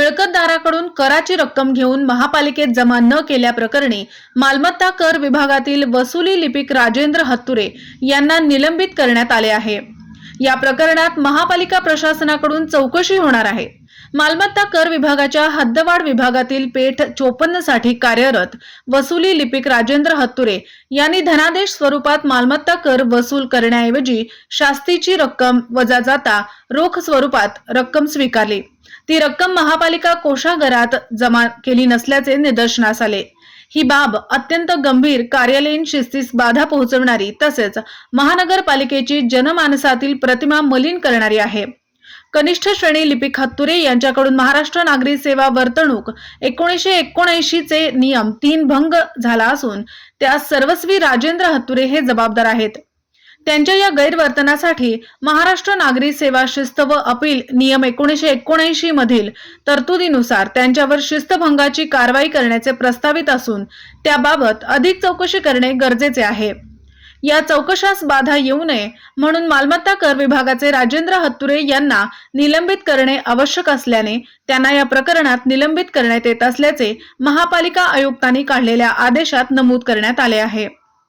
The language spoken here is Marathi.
मिळकतदाराकडून कराची रक्कम घेऊन महापालिकेत जमा न केल्याप्रकरणी मालमत्ता कर विभागातील वसुली लिपिक राजेंद्र हत्तुरे यांना निलंबित करण्यात आले आहे. या प्रकरणात महापालिका प्रशासनाकडून चौकशी होणार आहे. मालमत्ता कर विभागाच्या हद्दवाढ विभागातील पेठ चोपन्नसाठी कार्यरत वसुली लिपिक राजेंद्र हत्तुरे यांनी धनादेश स्वरूपात मालमत्ता कर वसूल करण्याऐवजी शास्तीची रक्कम वजा जाता रोख स्वरूपात रक्कम स्वीकारली. ती रक्कम महापालिका कोषागारात जमा केली नसल्याचे निदर्शनास आले. ही बाब अत्यंत गंभीर कार्यालयीन शिस्तीस बाधा पोहोचवणारी तसेच महानगरपालिकेची जनमानसातील प्रतिमा मलिन करणारी आहे. कनिष्ठ श्रेणी लिपिक हत्तुरे यांच्याकडून महाराष्ट्र नागरी सेवा वर्तणूक एकोणीसशे एकोणऐंशी चे नियम तीन भंग झाला असून त्यास सर्वस्वी राजेंद्र हत्तुरे हे जबाबदार आहेत. त्यांच्या या गैरवर्तनासाठी महाराष्ट्र नागरी सेवा शिस्त व अपील नियम एकोणीसशे एकोणऐंशी मधील तरतुदीनुसार त्यांच्यावर शिस्तभंगाची कारवाई करण्याचे प्रस्तावित असून त्याबाबत अधिक चौकशी करणे गरजेचे आहे. या चौकशास बाधा येऊ नये म्हणून मालमत्ता कर विभागाचे राजेंद्र हत्तुरे यांना निलंबित करणे आवश्यक असल्याने त्यांना या प्रकरणात निलंबित करण्यात येत असल्याचे महापालिका आयुक्तांनी काढलेल्या आदेशात नमूद करण्यात आले आहे.